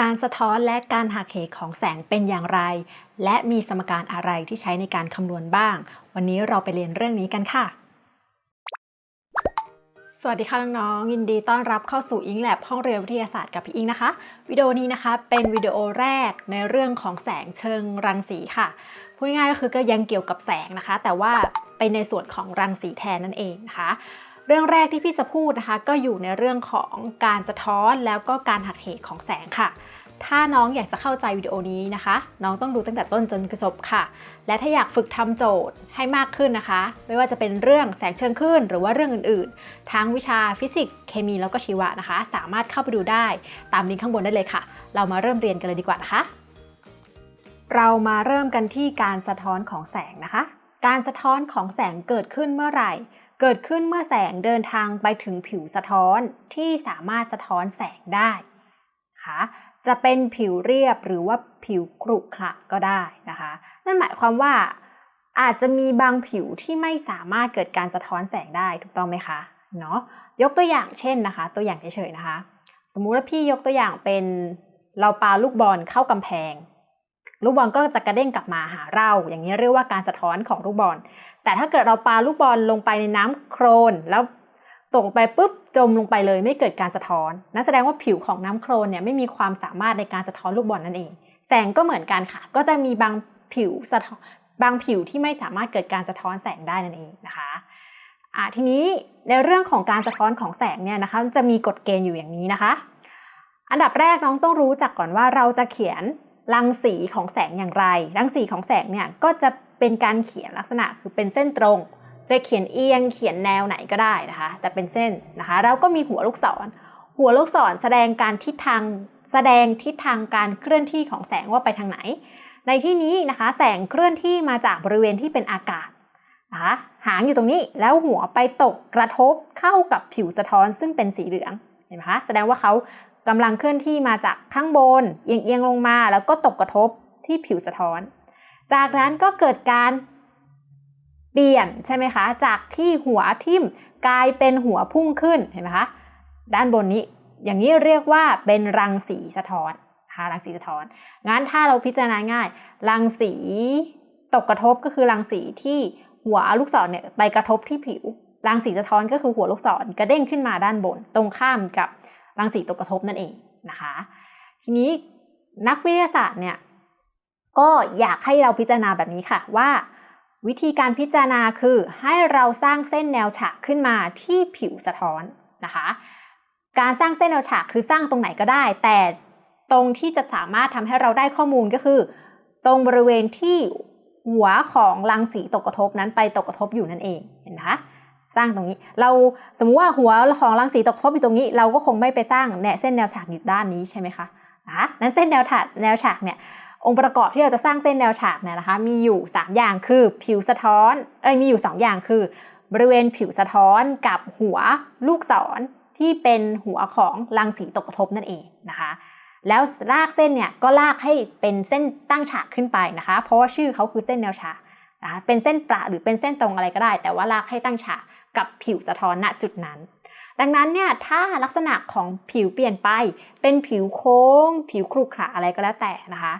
การสะท้อนและการหักเหของแสงเป็นอย่างไร และมีสมการอะไรที่ใช้ในการคำนวณบ้าง วันนี้เราไปเรียนเรื่องนี้กันค่ะ สวัสดีค่ะน้องๆยินดีต้อนรับเข้าสู่อิงแลบห้องเรียนวิทยาศาสตร์กับพี่อิงนะคะ วิดีโอนี้นะคะ เป็นวิดีโอแรกในเรื่องของแสงเชิงรังสีค่ะพูดง่ายๆก็คือก็ยังเกี่ยวกับแสงนะคะ แต่ว่าเป็นในส่วนของรังสีแทนนั่นเองนะคะ เรื่องแรกที่พี่จะพูดนะคะ ก็อยู่ในเรื่องของการสะท้อนแล้วก็การหักเหของแสงค่ะ ถ้าน้องอยากจะเข้าใจวิดีโอนี้นะคะ น้องต้องดูตั้งแต่ต้นจนจบค่ะ และถ้าอยากฝึกทำโจทย์ให้มากขึ้นนะคะ ไม่ว่าจะเป็นเรื่องแสงเชิงขึ้นหรือว่าเรื่องอื่นๆ ทั้งวิชาฟิสิกส์เคมีแล้วก็ชีวะนะคะ สามารถเข้าไปดูได้ตามลิงก์ข้างบนได้เลยค่ะ เรามาเริ่มเรียนกันเลยดีกว่านะคะ เรามาเริ่มกันที่การสะท้อนของแสงนะคะ การสะท้อนของแสงเกิดขึ้นเมื่อไหร่ เกิดขึ้นเมื่อแสงเดินทางไปถึงผิวสะท้อนที่สามารถสะท้อนแสงได้นะคะจะเป็นผิวเรียบหรือว่าผิวกรุขระก็ได้นะคะ นั่นหมายความว่าอาจจะมีบางผิวที่ไม่สามารถเกิดการสะท้อนแสงได้ถูกต้องไหมคะเนาะยกตัวอย่างเช่นนะคะ ตัวอย่างเฉยๆนะคะ สมมุติว่าพี่ยกตัวอย่างเป็นเราปาลูกบอลเข้ากำแพง ลูกบอลก็จะกระเด้งกลับมาหาเรา อย่างนี้เรียกว่าการสะท้อนของลูกบอล แต่ถ้าเกิดเราปาลูกบอลลงไปในน้ำโครน แล้วตกไปปุ๊บจมลงไปเลยไม่เกิดการสะท้อนนั่นแสดงว่าผิวของน้ำโครนเนี่ยไม่มีความสามารถในการสะท้อนลูกบอลนั่นเอง แสงก็เหมือนกันค่ะ ก็จะมีบางผิวสะท้อนบางผิวที่ไม่สามารถเกิดการสะท้อนแสงได้นั่นเองนะคะอ่าทีนี้ในเรื่องของการสะท้อนของแสงเนี่ยนะคะจะมีกฎเกณฑ์อยู่อย่างนี้นะคะ อันดับแรกน้องต้องรู้จักก่อนว่าเราจะเขียน รังสีของแสงอย่างไร รังสีของแสงเนี่ยก็จะเป็นการเขียนลักษณะคือเป็นเส้นตรง จะเขียนเอียงเขียนแนวไหนก็ได้นะคะ แต่เป็นเส้นนะคะแล้วก็มีหัวลูกศร หัวลูกศรแสดงการทิศทางแสดงทิศทางการเคลื่อนที่ของแสงว่าไปทางไหน ในที่นี้นะคะแสงเคลื่อนที่มาจากบริเวณที่เป็นอากาศนะคะหางอยู่ตรงนี้แล้วหัวไปตกกระทบเข้ากับผิวสะท้อนซึ่งเป็นสีเหลืองเห็นไหมคะแสดงว่าเขา กำลังเคลื่อนที่มาจากข้างบน เอียงเอียงลงมาแล้วก็ตกกระทบที่ผิวสะท้อน จากนั้นก็เกิดการเปลี่ยนใช่ไหมคะ จากที่หัวทิ่มกลายเป็นหัวพุ่งขึ้นเห็นไหมคะด้านบนนี้อย่างนี้เรียกว่าเป็นรังสีสะท้อนนะคะรังสีสะท้อนงั้นถ้าเราพิจารณาง่าย รังสีตกกระทบก็คือรังสีที่หัวลูกศรเนี่ยไปกระทบที่ผิว รังสีสะท้อนก็คือหัวลูกศรกระเด้งขึ้นมาด้านบน ตรงข้ามกับ รังสีตกกระทบนั่นเองนะคะ ทีนี้นักวิทยาศาสตร์เนี่ยก็อยากให้เราพิจารณาแบบนี้ค่ะว่า วิธีการพิจารณาคือให้เราสร้างเส้นแนวฉากขึ้นมาที่ผิวสะท้อนนะคะ การสร้างเส้นแนวฉากคือสร้างตรงไหนก็ได้ แต่ตรงที่จะสามารถทำให้เราได้ข้อมูลก็คือ ตรงบริเวณที่หัวของรังสีตกกระทบนั้นไปตกกระทบอยู่นั่นเองเห็นไหมคะ สร้างตรงนี้ เราสมมุติว่าหัวของรังสีตกกระทบอยู่ตรงนี้ เราก็คงไม่ไปสร้างเนี่ยเส้นแนวฉากอยู่ด้านนี้ใช่ไหมคะนะคะนั้นเส้นแนวฉากแนวฉากเนี่ยองค์ประกอบที่เราจะสร้างเส้นแนวฉากเนี่ยนะคะ มีอยู่ 3 อย่างคือผิวสะท้อนเอ้ยมีอยู่ 2 อย่างคือ บริเวณผิวสะท้อนกับหัวลูกศรที่เป็นหัวของรังสีตกกระทบนั่นเองนะคะ แล้วลากเส้นเนี่ยก็ลากให้เป็นเส้นตั้งฉากขึ้นไปนะคะ เพราะว่าชื่อเขาคือเส้นแนวฉากนะะเป็นเส้นประหรือเป็นเส้นตรงอะไรก็ได้ แต่ว่าลากให้ตั้งฉาก กับผิวสะท้อนณจุดนั้น ดังนั้นเนี่ยถ้าลักษณะของผิวเปลี่ยนไป เป็นผิวโค้ง ผิวครุขระอะไรก็แล้วแต่นะคะ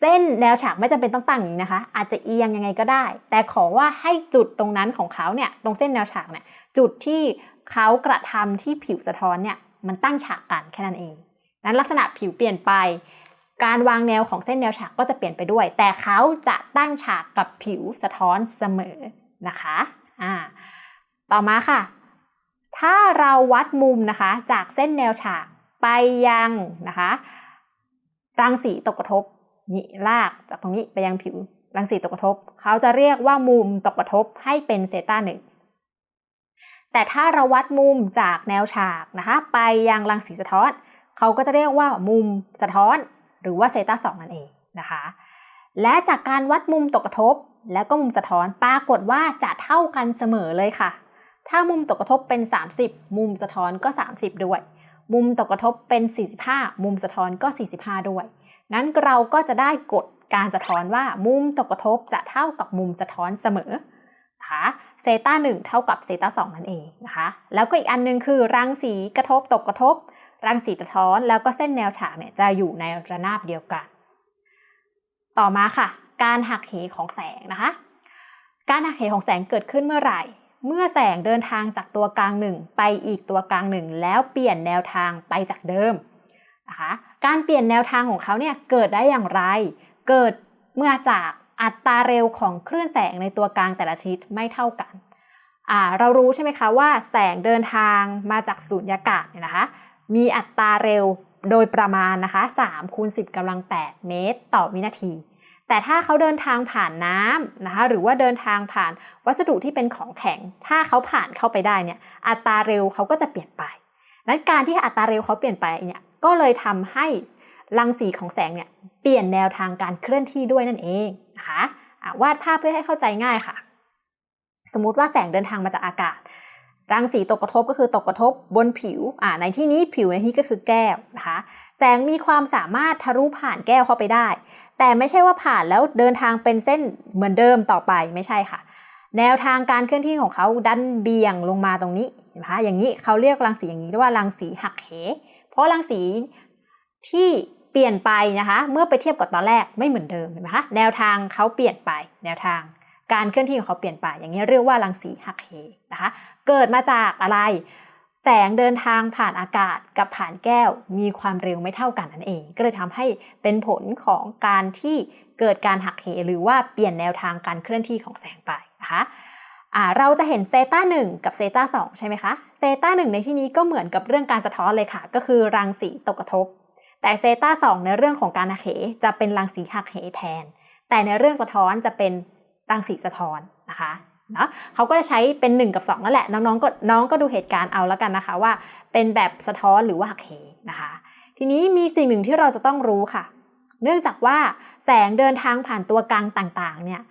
เส้นแนวฉากไม่จำเป็นต้องตั้งอย่างนี้นะคะ อาจจะเอียงยังไงก็ได้ แต่ขอว่าให้จุดตรงนั้นของเขาเนี่ยตรงเส้นแนวฉากเนี่ยจุดที่เขากระทำที่ผิวสะท้อนเนี่ยมันตั้งฉากกันแค่นั้นเองนั้นลักษณะผิวเปลี่ยนไป การวางแนวของเส้นแนวฉากก็จะเปลี่ยนไปด้วย แต่เขาจะตั้งฉากกับผิวสะท้อนเสมอนะคะ อ่าต่อมาค่ะ ถ้าเราวัดมุมนะคะจากเส้นแนวฉากไปยังนะคะรังสีตกกระทบนี่ลากจากตรงนี้ไปยังผิวรังสีตกกระทบ เขาจะเรียกว่ามุมตกกระทบให้เป็นเซต้าหนึ่งแต่ถ้าเราวัดมุมจากแนวฉากนะคะไปยังรังสีสะท้อน เขาก็จะเรียกว่ามุมสะท้อน หรือว่าเซต้าสองนั่นเองนะคะ และจากการวัดมุมตกกระทบ แล้วก็มุมสะท้อนปรากฏว่าจะเท่ากันเสมอเลยค่ะ ถ้ามุมตกกระทบเป็น 30 มุมสะท้อนก็ 30 ด้วย มุมตกกระทบเป็น 45 มุมสะท้อนก็ 45 ด้วย งั้นเราก็จะได้กฎการสะท้อนว่ามุมตกกระทบจะเท่ากับมุมสะท้อนเสมอนะคะเซต้า1เท่ากับเซต้า2นั่นเองนะคะ แล้วก็อีกอันนึงคือรังสีกระทบตกกระทบ รังสีสะท้อนแล้วก็เส้นแนวฉากเนี่ยจะอยู่ในระนาบเดียวกัน ต่อมาค่ะ การหักเหของแสงนะคะ การหักเหของแสงเกิดขึ้นเมื่อไหร่ เมื่อแสงเดินทางจากตัวกลางหนึ่งไปอีกตัวกลางหนึ่งแล้วเปลี่ยนแนวทางไปจากเดิมนะคะการเปลี่ยนแนวทางของเขาเนี่ยเกิดได้อย่างไร เกิดเมื่อจากอัตราเร็วของคลื่นแสงในตัวกลางแต่ละชนิดไม่เท่ากัน เรารู้ใช่ไหมคะว่าแสงเดินทางมาจากสูญญากาศเนี่ยนะคะ มีอัตราเร็วโดยประมาณนะคะ3คูณ10กำลัง 8 เมตร ต่อวินาที แต่ถ้าเขาเดินทางผ่านน้ำนะคะหรือว่าเดินทางผ่านวัสดุที่เป็นของแข็ง ถ้าเขาผ่านเข้าไปได้เนี่ยอัตราเร็วเขาก็จะเปลี่ยนไปนั้นการที่อัตราเร็วเขาเปลี่ยนไปเนี่ยก็เลยทำให้รังสีของแสงเนี่ยเปลี่ยนแนวทางการเคลื่อนที่ด้วยนั่นเองนะคะะวาดภาพเพื่อให้เข้าใจง่ายค่ะ สมมุติว่าแสงเดินทางมาจากอากาศ รังสีตกกระทบก็คือตกกระทบบนผิวอ่าในที่นี้ผิวในที่ก็คือแก้วนะคะ แสงมีความสามารถทะลุผ่านแก้วเข้าไปได้ แต่ไม่ใช่ว่าผ่านแล้วเดินทางเป็นเส้นเหมือนเดิมต่อไปไม่ใช่ค่ะ แนวทางการเคลื่อนที่ของเขาดันเบี่ยงลงมาตรงนี้นะคะอย่างนี้เขาเรียกรังสีอย่างนี้ว่ารังสีหักเห เพราะรังสีที่เปลี่ยนไปนะคะ เมื่อไปเทียบกับตอนแรกไม่เหมือนเดิมเห็นไหมคะแนวทางเขาเปลี่ยนไป แนวทางการเคลื่อนที่ของเขาเปลี่ยนไป อย่างนี้เรียกว่ารังสีหักเหนะคะ เกิดมาจากอะไร แสงเดินทางผ่านอากาศกับผ่านแก้วมีความเร็วไม่เท่ากันนั่นเอง ก็เลยทำให้เป็นผลของการที่เกิดการหักเหหรือว่าเปลี่ยนแนวทางการเคลื่อนที่ของแสงไปนะคะเราจะเห็นเซต้า1กับเซต้า2ใช่ไหมคะเซต้า1ในที่นี้ก็เหมือนกับเรื่องการสะท้อนเลยค่ะ ก็คือรังสีตกกระทบ แต่เซต้า2ในเรื่องของการหักเหจะเป็นรังสีหักเหแทน แต่ในเรื่องสะท้อนจะเป็นรังสีสะท้อนนะคะ นาะเขาก็จะใช้เป็น 1 กับ 2 นั่นแหละ น้องๆก็น้องก็ดูเหตุการณ์เอาแล้วกันนะคะว่า เป็นแบบสะท้อนหรือว่าหักเหนะคะ ทีนี้มีสิ่งหนึ่งที่เราจะต้องรู้ค่ะ เนื่องจากว่าแสงเดินทางผ่านตัวกลางต่างๆ เนี่ย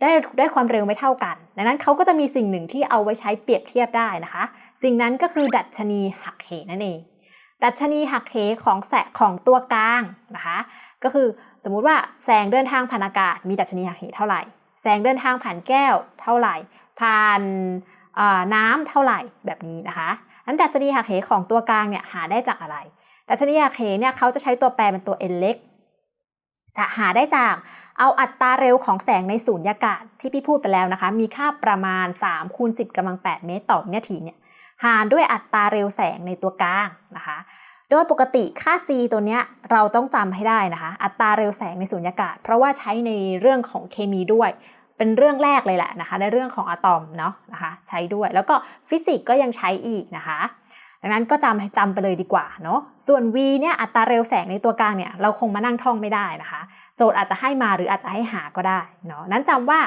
ได้ได้ความเร็วไม่เท่ากัน ดังนั้นเขาก็จะมีสิ่งหนึ่งที่เอาไว้ใช้เปรียบเทียบได้นะคะ สิ่งนั้นก็คือดัชนีหักเหนั่นเอง ดัชนีหักเหของแสงของตัวกลางนะคะ ก็คือสมมุติว่าแสงเดินทางผ่านอากาศ มีดัชนีหักเหเท่าไหร่ แสงเดินทางผ่านแก้วเท่าไหร่ ผ่านน้ำเท่าไหร่แบบนี้นะคะนั้นดัชนีหักเหของตัวกลางเนี่ยหาได้จากอะไร ดัชนีหักเหเนี่ยเขาจะใช้ตัวแปรเป็นตัว n เล็ก จะหาได้จากเอาอัตราเร็วของแสงในสูญญากาศที่พี่พูดไปแล้วนะคะ มีค่าประมาณ3คูณ10กำลัง8เมตรต่อวินาทีเนี่ยหารด้วยอัตราเร็วแสงในตัวกลางนะคะ โดยปกติค่า c ตัวเนี้ยเราต้องจำให้ได้นะคะ อัตราเร็วแสงในสูญญากาศ เพราะว่าใช้ในเรื่องของเคมีด้วย เป็นเรื่องแรกเลยแหละนะคะในเรื่องของอะตอมเนาะนะคะใช้ด้วย แล้วก็ฟิสิกส์ก็ยังใช้อีกนะคะ ดังนั้นก็จำจำไปเลยดีกว่าเนาะส่วน v เนี่ยอัตราเร็วแสงในตัวกลางเนี่ยเราคงมานั่งท่องไม่ได้นะคะ โจทย์อาจจะให้มาหรืออาจจะให้หาก็ได้เนาะนั้นจำว่า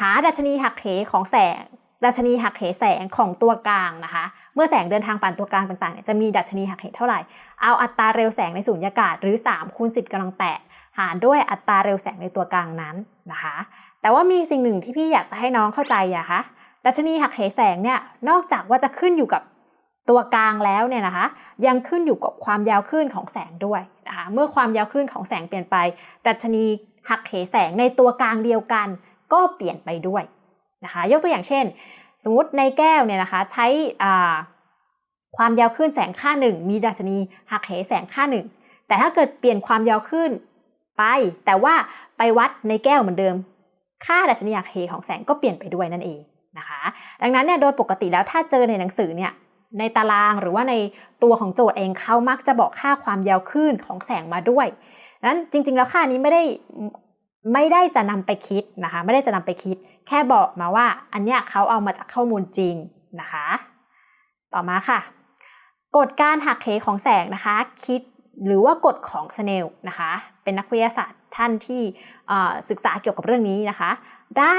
หาดัชนีหักเหของแสงดัชนีหักเหแสงของตัวกลางนะคะ เมื่อแสงเดินทางผ่านตัวกลางต่างๆเนี่ยจะมีดัชนีหักเหเท่าไหร่ เอาอัตราเร็วแสงในสูญญากาศหรือ3คูณ10กำลัง8หารด้วยอัตราเร็วแสงในตัวกลางนั้นนะคะ แต่ว่ามีสิ่งหนึ่งที่พี่อยากจะให้น้องเข้าใจอะคะดัชนีหักเหแสงเนี่ยนอกจากว่าจะขึ้นอยู่กับตัวกลางแล้วเนี่ยนะคะ ยังขึ้นอยู่กับความยาวคลื่นของแสงด้วยนะคะเมื่อความยาวคลื่นของแสงเปลี่ยนไป ดัชนีหักเหแสงในตัวกลางเดียวกัน ก็เปลี่ยนไปด้วยนะคะ ยกตัวอย่างเช่น สมมติในแก้วเนี่ยนะคะใช้ความยาวคลื่นแสงค่าหนึ่งมีดัชนีหักเหแสงค่าหนึ่งแต่ถ้าเกิดเปลี่ยนความยาวคลื่นไป แต่ว่าไปวัดในแก้วเหมือนเดิม ค่าดัชนีหักเหของแสงก็เปลี่ยนไปด้วยนั่นเองนะคะ ดังนั้นเนี่ยโดยปกติแล้วถ้าเจอในหนังสือเนี่ยในตารางหรือว่าในตัวของโจทย์เองเขามักจะบอกค่าความยาวคลื่นของแสงมาด้วยนั้นจริงๆแล้วค่านี้ไม่ได้ไม่ได้จะนำไปคิดนะคะ ไม่ได้จะนำไปคิด แค่บอกมาว่าอันเนี้ยเขาเอามาจากข้อมูลจริงนะคะ ต่อมาค่ะ กฎการหักเหของแสงนะคะ คิดหรือว่ากฎของสเนลนะคะ เป็นนักวิทยาศาสตร์ท่านที่ศึกษาเกี่ยวกับเรื่องนี้นะคะ ได้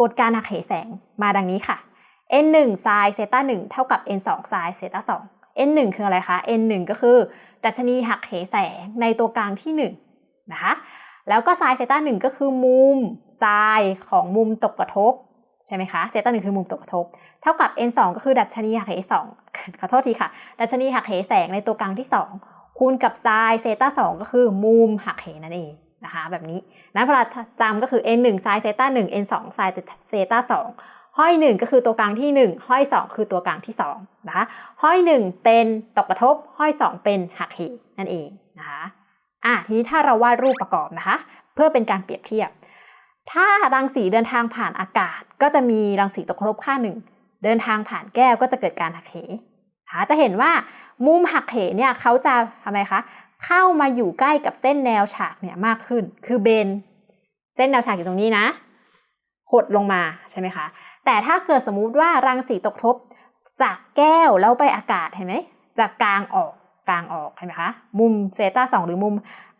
กฎการหักเหแสงมาดังนี้ค่ะ n 1 sin เซตา1เท่ากับ n 2 sin เซตา2 n 1คืออะไรคะ n 1ก็คือ ดัชนีหักเหแสงในตัวกลางที่ 1 นะคะ แล้วก็ sin เซตา1ก็คือมุม sin ของมุมตกกระทบใช่ไหมคะเซตา1คือมุมตกกระทบ เท่ากับ n 2ก็คือดัชนีหักเห2ขอโทษทีค่ะ ดัชนีหักเหแสงในตัวกลางที่ 2 คูณกับ sin เซตา2ก็คือมุมหักเหนั่นเอง นะคะ แบบนี้นั้นพอเราจำก็คือ n 1 sin เซต้า1 n 2 sin เซต้า2ห้อยหนึ่งก็คือตัวกลางที่หนึ่งห้อยสองคือตัวกลางที่สองนะคะห้อยหนึ่งเป็นตกกระทบ ห้อยสองเป็นหักเหนั่นเองนะคะอะทีนี้ถ้าเราวาดรูปประกอบนะคะ เพื่อเป็นการเปรียบเทียบ ถ้ารังสีเดินทางผ่านอากาศ ก็จะมีรังสีตกกระทบค่าหนึ่งเดินทางผ่านแก้วก็จะเกิดการหักเหนะคะจะเห็นว่ามุมหักเหเนี่ยเขาจะทำไมคะ เข้ามาอยู่ใกล้กับเส้นแนวฉากเนี่ยมากขึ้น คือเบนเส้นแนวฉากอยู่ตรงนี้นะหดลงมาใช่ไหมคะ แต่ถ้าเกิดสมมุติว่ารังสีตกทบจากแก้วแล้วไปอากาศเห็นไหมจากกลางออกกลางออกเห็นไหมคะ มุมเซตาสองหรือมุม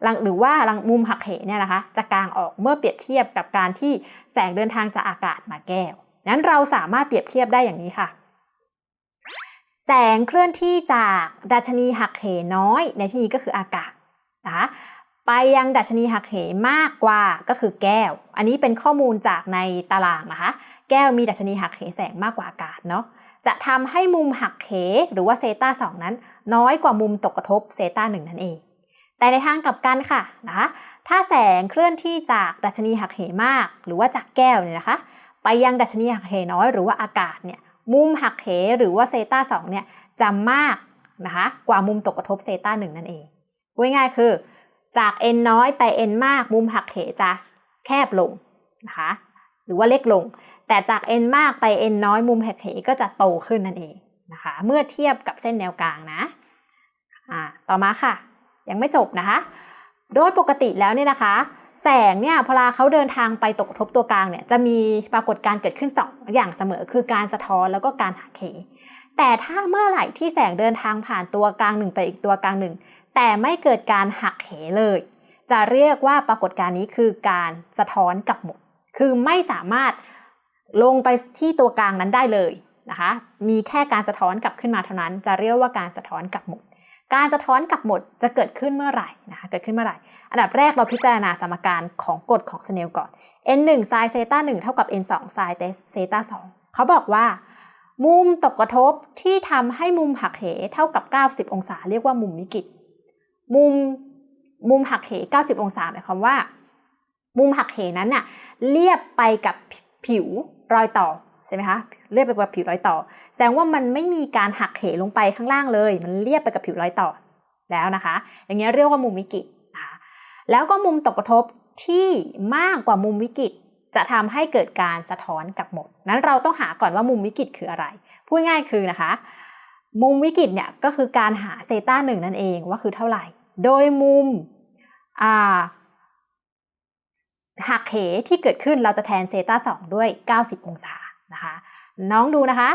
รังหรือว่ารังมุมหักเหเนี่ยนะคะ จะกลางออกเมื่อเปรียบเทียบกับการที่แสงเดินทางจากอากาศมาแก้วนั้นเราสามารถเปรียบเทียบได้อย่างนี้ค่ะ แสงเคลื่อนที่จากดัชนีหักเหน้อย ในที่นี้ก็คืออากาศนะคะไปยังดัชนีหักเหมากกว่าก็คือแก้ว อันนี้เป็นข้อมูลจากในตารางนะคะ แก้วมีดัชนีหักเหแสงมากกว่าอากาศเนาะจะทำให้มุมหักเหหรือว่าเซตาสองนั้น น้อยกว่ามุมตกกระทบเซตาหนึ่งนั่นเอง แต่ในทางกลับกันค่ะนะคะถ้าแสงเคลื่อนที่จากดัชนีหักเหมาก หรือว่าจากแก้วเนี่ยนะคะ ไปยังดัชนีหักเหน้อยหรือว่าอากาศเนี่ย มุมหักเหหรือว่าเซตาสองเนี่ยจะมากนะคะกว่ามุมตกกระทบเซตาหนึ่งนั่นเองพูดง่ายๆคือ จาก n น้อยไป n มาก มุมหักเหจะแคบลงนะคะหรือว่าเล็กลง แต่จาก n มากไป n น้อยมุมหักเหก็จะโตขึ้นนั่นเองนะคะเมื่อเทียบกับเส้นแนวกลางนะอ่าต่อมาค่ะ ยังไม่จบนะคะ โดยปกติแล้วเนี่ยนะคะ แสงเนี่ยพอลาเขาเดินทางไปตกกระทบตัวกลางเนี่ยจะมีปรากฏการเกิดขึ้นสองอย่างเสมอ คือการสะท้อนแล้วก็การหักเหแต่ถ้าเมื่อไหร่ที่แสงเดินทางผ่านตัวกลางหนึ่งไปอีกตัวกลางหนึ่ง แต่ไม่เกิดการหักเหเลย จะเรียกว่าปรากฏการณ์นี้คือการสะท้อนกลับหมดคือไม่สามารถลงไปที่ตัวกลางนั้นได้เลยนะคะ มีแค่การสะท้อนกลับขึ้นมาเท่านั้น จะเรียกว่าการสะท้อนกลับหมด การสะท้อนกลับหมดจะเกิดขึ้นเมื่อไหร่นะคะเกิดขึ้นเมื่อไหร่ อันดับแรกเราพิจารณาสมการของกฎของสเนลก่อน n 1 sin เซต้า1เท่ากับ n 2 sin เซต้า2เขาบอกว่า มุมตกกระทบที่ทำให้มุมหักเหเท่ากับ 90 องศา เรียกว่ามุมวิกฤตมุมมุมหักเห 90 องศาหมายความว่า มุมหักเหนั้นน่ะเรียบไปกับผิวรอยต่อ ใช่ไหมคะเรียบไปกับผิวรอยต่อ แสดงว่ามันไม่มีการหักเหลงไปข้างล่างเลย มันเรียบไปกับผิวรอยต่อแล้วนะคะ อย่างเงี้ยเรียกว่ามุมวิกฤตนะคะแล้วก็มุมตกกระทบที่มากกว่ามุมวิกฤตจะทำให้เกิดการสะท้อนกลับหมด นั้นเราต้องหาก่อนว่ามุมวิกฤตคืออะไร พูดง่ายคือนะคะ มุมวิกฤตเนี่ยก็คือการหาเซต้าหนึ่งนั่นเองว่าคือเท่าไหร่ โดยมุมหักเหที่เกิดขึ้นเราจะแทนเซต้าสองด้วย 90 องศา นะคะ น้องดูนะคะ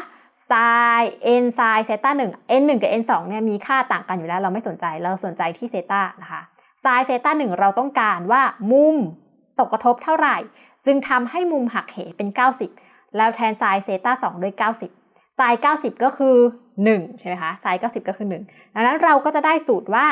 ไซน์ n ไซน์เซต้าหนึ่ง n หนึ่งกับ n สองเนี่ยมีค่าต่างกันอยู่แล้ว เราไม่สนใจเราสนใจที่เซต้านะคะไซน์เซต้าหนึ่งเราต้องการว่ามุมตกกระทบเท่าไหร่ จึงทำให้มุมหักเหเป็น 90 แล้วแทนไซน์เซต้าสองด้วย 90ไซน์90 ก็คือ 1 ใช่ไหมคะไซน์90 ก็คือ 1 ดังนั้นเราก็จะได้สูตรว่า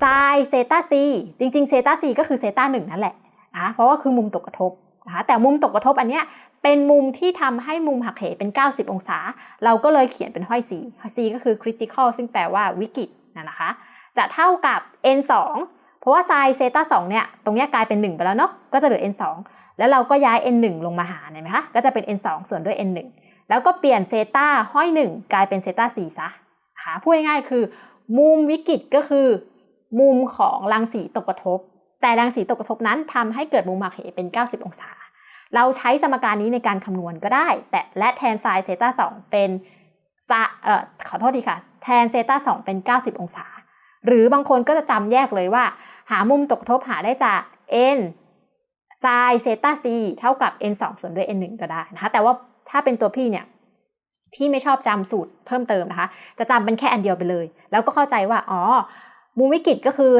ไซน์เซต้าซีจริงๆเซต้าซีก็คือเซต้าหนึ่งนั่นแหละนะเพราะว่าคือมุมตกกระทบ นะคะแต่มุมตกกระทบอันเนี้ยเป็นมุมที่ทำให้มุมหักเหเป็น 90 องศา เราก็เลยเขียนเป็นห้อย c c ก็คือ critical ซึ่งแปลว่าวิกฤตนะนะคะ จะเท่ากับ n 2เพราะว่าไซน์เซต้า2เนี่ย ตรงนี้กลายเป็น 1 ไปแล้วเนาะ ก็จะเหลือ n 2แล้วเราก็ย้าย n 1ลงมาหาเห็นไหมคะ ก็จะเป็น n 2ส่วนด้วย n 1แล้วก็เปลี่ยนเซต้าห้อย 1 กลายเป็นเซต้า4ซะนะคะพูดง่ายๆคือ มุมวิกฤตก็คือ มุมของรังสีตกกระทบ แต่รังสีตกกระทบนั้นทำให้เกิดมุมหักเหเป็น 90 องศา เราใช้สมการนี้ในการคำนวณก็ได้ แต่และแทนไซน์เซต้า2เป็นเอ่อขอโทษทีค่ะ แทนเซต้า2เป็น 90 องศา หรือบางคนก็จะจำแยกเลยว่า หามุมตกทบหาได้จาก n ไซน์เซต้า c เท่ากับ n 2ส่วนด้วย n 1ก็ได้นะคะแต่ว่าถ้าเป็นตัวพี่เนี่ยพี่ไม่ชอบจำสูตรเพิ่มเติมนะคะ จะจำเป็นแค่อันเดียวไปเลย แล้วก็เข้าใจว่า อ๋อ มุมวิกฤตก็คือ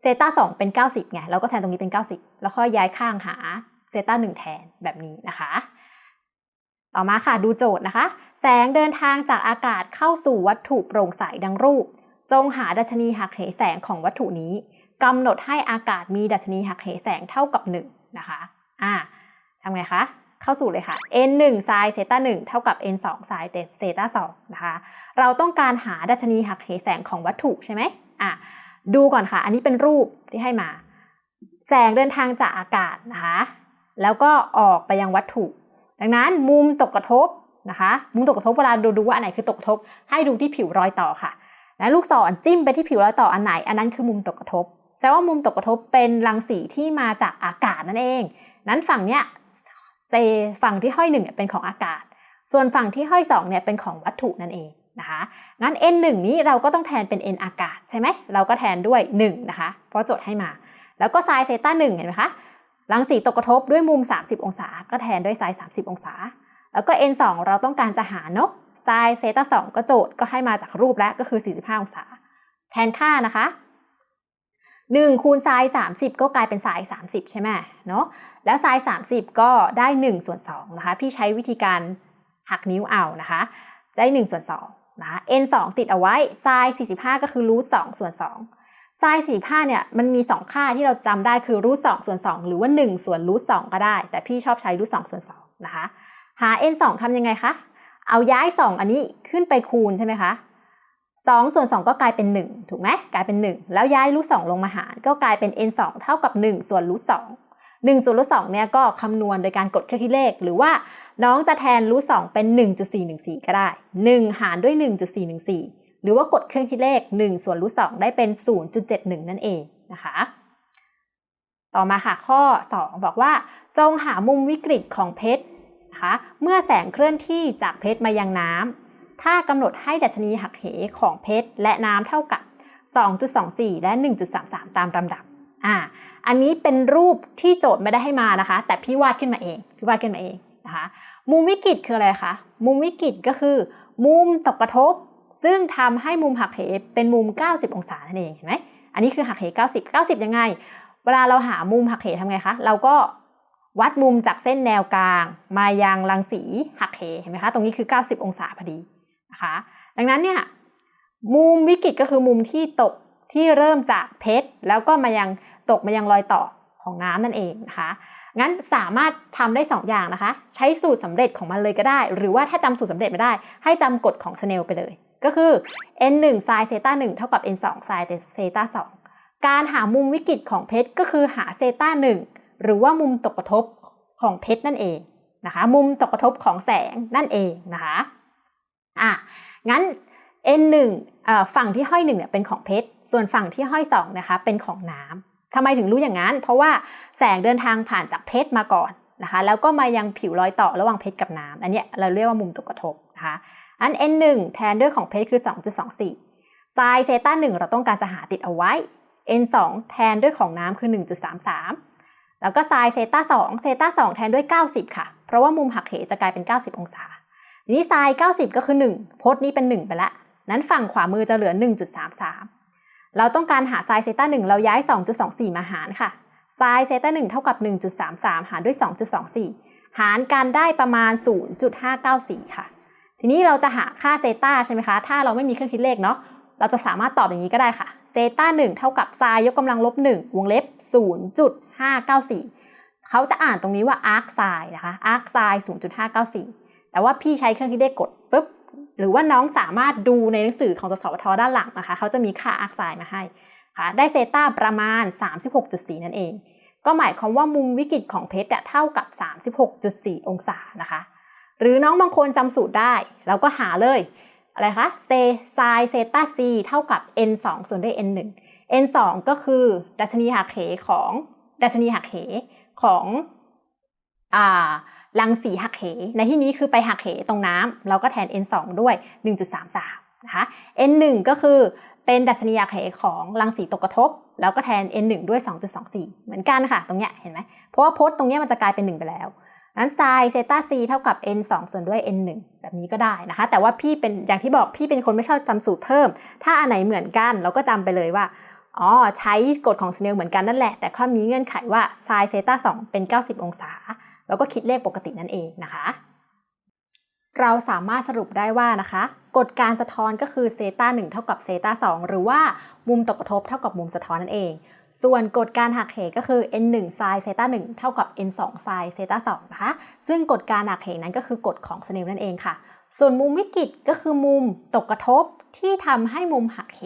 เซต้า2เป็น 90ไง เราก็แทนตรงนี้เป็น 90 แล้วค่อยย้ายข้างหา เซตา1แทนแบบนี้นะคะ ต่อมาค่ะดูโจทย์นะคะ แสงเดินทางจากอากาศเข้าสู่วัตถุโปร่งใสดังรูป จงหาดัชนีหักเหแสงของวัตถุนี้กำหนดให้อากาศมีดัชนีหักเหแสงเท่ากับ 1 นะคะอ่าทำไงคะเข้าสู่เลยค่ะ n 1 sin เซตา1เท่ากับ n 2 sin เซตา2นะคะ เราต้องการหาดัชนีหักเหแสงของวัตถุใช่ไหมอะ ดูก่อนค่ะ อันนี้เป็นรูปที่ให้มา แสงเดินทางจากอากาศนะคะ แล้วก็ออกไปยังวัตถุ ดังนั้นมุมตกกระทบนะคะ มุมตกกระทบเวลาดูดูว่าอันไหนคือตกกระทบ ให้ดูที่ผิวรอยต่อค่ะ และลูกศรจิ้มไปที่ผิวรอยต่ออันไหน อันนั้นคือมุมตกกระทบแสดงว่ามุมตกกระทบเป็นรังสีที่มาจากอากาศนั่นเอง นั้นฝั่งเนี้ยเซฝั่งที่ห้อยหนึ่งเนี่ยเป็นของอากาศ ส่วนฝั่งที่ห้อยสองเนี่ยเป็นของวัตถุนั่นเองนะคะ งั้น n 1นี้เราก็ต้องแทนเป็น n อากาศใช่ไหม เราก็แทนด้วย1นะคะ เพราะโจทย์ให้มา แล้วก็ไซน์เซต้า1เห็นไหมคะ รังสีตกกระทบด้วยมุม 30 องศา ก็แทนด้วยไซน์30 องศา แล้วก็ n 2เราต้องการจะหาเนาะไซน์เซต้า2ก็โจทย์ก็ให้มาจากรูปแล้วก็คือ 45 องศา แทนค่านะคะ1คูณไซน์30 ก็กลายเป็นไซน์30 ใช่ไหมเนาะแล้วไซน์30 ก็ได้1ส่วน2นะคะ พี่ใช้วิธีการหักนิ้วเอานะคะได้1ส่วน2นะคะ n 2ติดเอาไว้ไซน์45 ก็คือรูท2ส่วน2 ไซน์45เนี่ยมันมี 2 ค่าที่เราจำได้คือรูท2ส่วน 2 หรือว่า 1 ส่วนรูท2ก็ได้ แต่พี่ชอบใช้รูท2ส่วน2นะคะ หา n 2ทำยังไงคะ เอาย้าย 2 อันนี้ขึ้นไปคูณใช่ไหมคะ2ส่วน 2 ก็กลายเป็น 1 ถูกไหมกลายเป็น 1 แล้วย้ายรูท2ลงมาหาร ก็กลายเป็น n 2เท่ากับ 1 ส่วนรูท2 1ส่วนรูท2เนี่ยก็คำนวณโดยการกดเครื่องคิดเลข หรือว่าน้องจะแทนรูท2เป็น 1.414 ก็ได้ 1 หารด้วย 1.414 หรือว่ากดเครื่องคิดเลข 1 ส่วนรูท2ได้เป็น 0.71 นั่นเองนะคะ ต่อมาค่ะข้อ 2 บอกว่าจงหามุมวิกฤตของเพชรนะคะเมื่อแสงเคลื่อนที่จากเพชรมายังน้ำถ้ากำหนดให้ดัชนีหักเหของเพชรและน้ำเท่ากับ 2.24 และ 1.33 ตามลำดับอ่าอันนี้เป็นรูปที่โจทย์ไม่ได้ให้มานะคะ แต่พี่วาดขึ้นมาเองพี่วาดขึ้นมาเองนะคะมุมวิกฤตคืออะไรคะมุมวิกฤตก็คือ มุมตกกระทบ ซึ่งทำให้มุมหักเหเป็นมุม 90 องศานั่นเองเห็นไหมอันนี้คือหักเห90 90 ยังไง เวลาเราหามุมหักเหทำไงคะเราก็วัดมุมจากเส้นแนวกลาง มายังรังสีหักเหเห็นไหมคะตรงนี้คือ 90 องศาพอดีนะคะดังนั้นเนี่ยมุมวิกฤตก็คือมุมที่ตกที่เริ่มจากเพชรแล้วก็มายังตกมายังรอยต่อของน้ำนั่นเองนะคะ งั้นสามารถทำได้2อย่างนะคะ ใช้สูตรสำเร็จของมันเลยก็ได้ หรือว่าถ้าจำสูตรสำเร็จไม่ได้ ให้จำกฎของสเนลไปเลย ก็คือ n 1 sin เซตา1เท่ากับ n 2 sin เซตา2การหามุมวิกฤตของเพชรก็คือหาเซตา1หรือว่ามุมตกกระทบของเพชรนั่นเองนะคะ มุมตกกระทบของแสงนั่นเองนะคะอะงั้น n 1ฝั่งที่ห้อย1เนี่ยเป็นของเพชร ส่วนฝั่งที่ห้อย2นะคะเป็นของน้ำทำไมถึงรู้อย่างนั้น เพราะว่าแสงเดินทางผ่านจากเพชรมาก่อนนะคะ แล้วก็มายังผิวรอยต่อระหว่างเพชรกับน้ำอันนี้เราเรียกว่ามุมตกกระทบนะคะ อัน n 1แทนด้วยของเพชรคือ 2.24ไซน์เซต้า1เราต้องการจะหาติดเอาไว้ n 2แทนด้วยของน้ำคือ 1.33 แล้วก็ไซน์เซต้า2เซต้า2แทนด้วย 90 ค่ะ เพราะว่ามุมหักเหจะกลายเป็น 90 องศานี้ไซน์90 ก็คือ 1 พจน์นี้เป็น 1 ไปละนั้นฝั่งขวามือจะเหลือ 1.33 เราต้องการหาไซน์เซต้า1เราย้าย 2.24 มาหารค่ะไซน์เซต้า1เท่ากับ 1.33 หารด้วย 2.24 หารกันได้ประมาณ 0.594 ค่ะ ทีนี้เราจะหาค่าเซต้าใช่ไหมคะ ถ้าเราไม่มีเครื่องคิดเลขเนาะ เราจะสามารถตอบอย่างนี้ก็ได้ค่ะ เซต้า1เท่ากับไซน์ยกกำลังลบ1วงเล็บ 0.594 เขาจะอ่านตรงนี้ว่าอาร์คไซน์นะคะ อาร์คไซน์0.594 แต่ว่าพี่ใช้เครื่องคิดเลขกดปุ๊บ หรือว่าน้องสามารถดูในหนังสือของสสวทด้านหลังนะคะ เขาจะมีค่าอาร์คไซน์มาให้ค่ะ ได้เซต้าประมาณ 36.4 นั่นเอง ก็หมายความว่ามุมวิกฤตของเพชรเท่ากับ 36.4 องศานะคะ หรือน้องบางคนจำสูตรได้ เราก็หาเลยอะไรคะเซไซเซตา c เท่ากับ n 2ส่วนด้วย n 1 n 2ก็คือ ดัชนีหักเหของดัชนีหักเหของอ่ารังสีหักเห ในที่นี้คือไปหักเหตรงน้ำเราก็แทน n 2ด้วย 1.33 นะคะ n 1ก็คือเป็นดัชนีหักเหของรังสีตกกระทบ แล้วก็แทน n 1ด้วย 2.24 เหมือนกันค่ะ ตรงเนี้ยเห็นไหมเพราะว่าโพสต์ตรงเนี้ยมันจะกลายเป็น 1 ไปแล้ว นั้นไซเซต้า c เท่ากับ n 2 ส่วนด้วย n 1แบบนี้ก็ได้นะคะ แต่ว่าพี่เป็นอย่างที่บอกพี่เป็นคนไม่ชอบจำสูตรเพิ่ม ถ้าอันไหนเหมือนกันเราก็จำไปเลยว่าอ๋อใช้กฎของสเนลเหมือนกันนั่นแหละ แต่ข้อมีเงื่อนไขว่าไซเซต้า2เป็น 90 องศา แล้วก็คิดเลขปกตินั่นเองนะคะ เราสามารถสรุปได้ว่านะคะกฎการสะท้อนก็คือเซต้า1เท่ากับเซต้า2หรือว่ามุมตกกระทบเท่ากับมุมสะท้อนนั่นเอง ส่วนกฎการหักเหก็คือ n 1 sin เซต้า1เท่ากับ n 2 sin เซต้า2นะคะ ซึ่งกฎการหักเหนั้นก็คือกฎของสเนลนั่นเองค่ะ ส่วนมุมวิกฤตก็คือมุมตกกระทบที่ทำให้มุมหักเห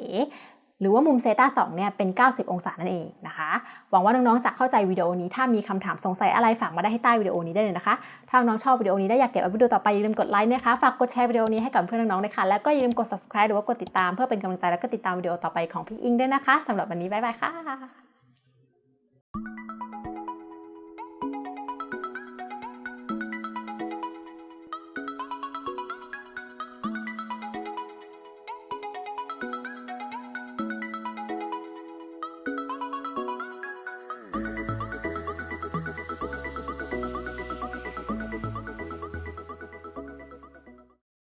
หรือว่ามุมเซต้า2เนี่ยเป็น 90 องศานั่นเองนะคะ หวังว่าน้องๆจะเข้าใจวิดีโอนี้ ถ้ามีคำถามสงสัยอะไรฝากมาได้ให้ใต้วิดีโอนี้ได้เลยนะคะ ถ้าน้องชอบวิดีโอนี้ได้อยากเก็บไว้วิดีโอต่อไปอย่าลืมกดไลค์นะคะ ฝากกดแชร์วิดีโอนี้ให้กับเพื่อนน้องๆด้ค่ะแล้วก็อย่าลืมกด subscribe หรือว่ากดติดตามเพื่อเป็นกำลังใจแล้วก็ติดตามวิดีโอต่อไปของพี่อิงด้วยนะคะสำหรับวันนี้บ๊ายบายค่ะ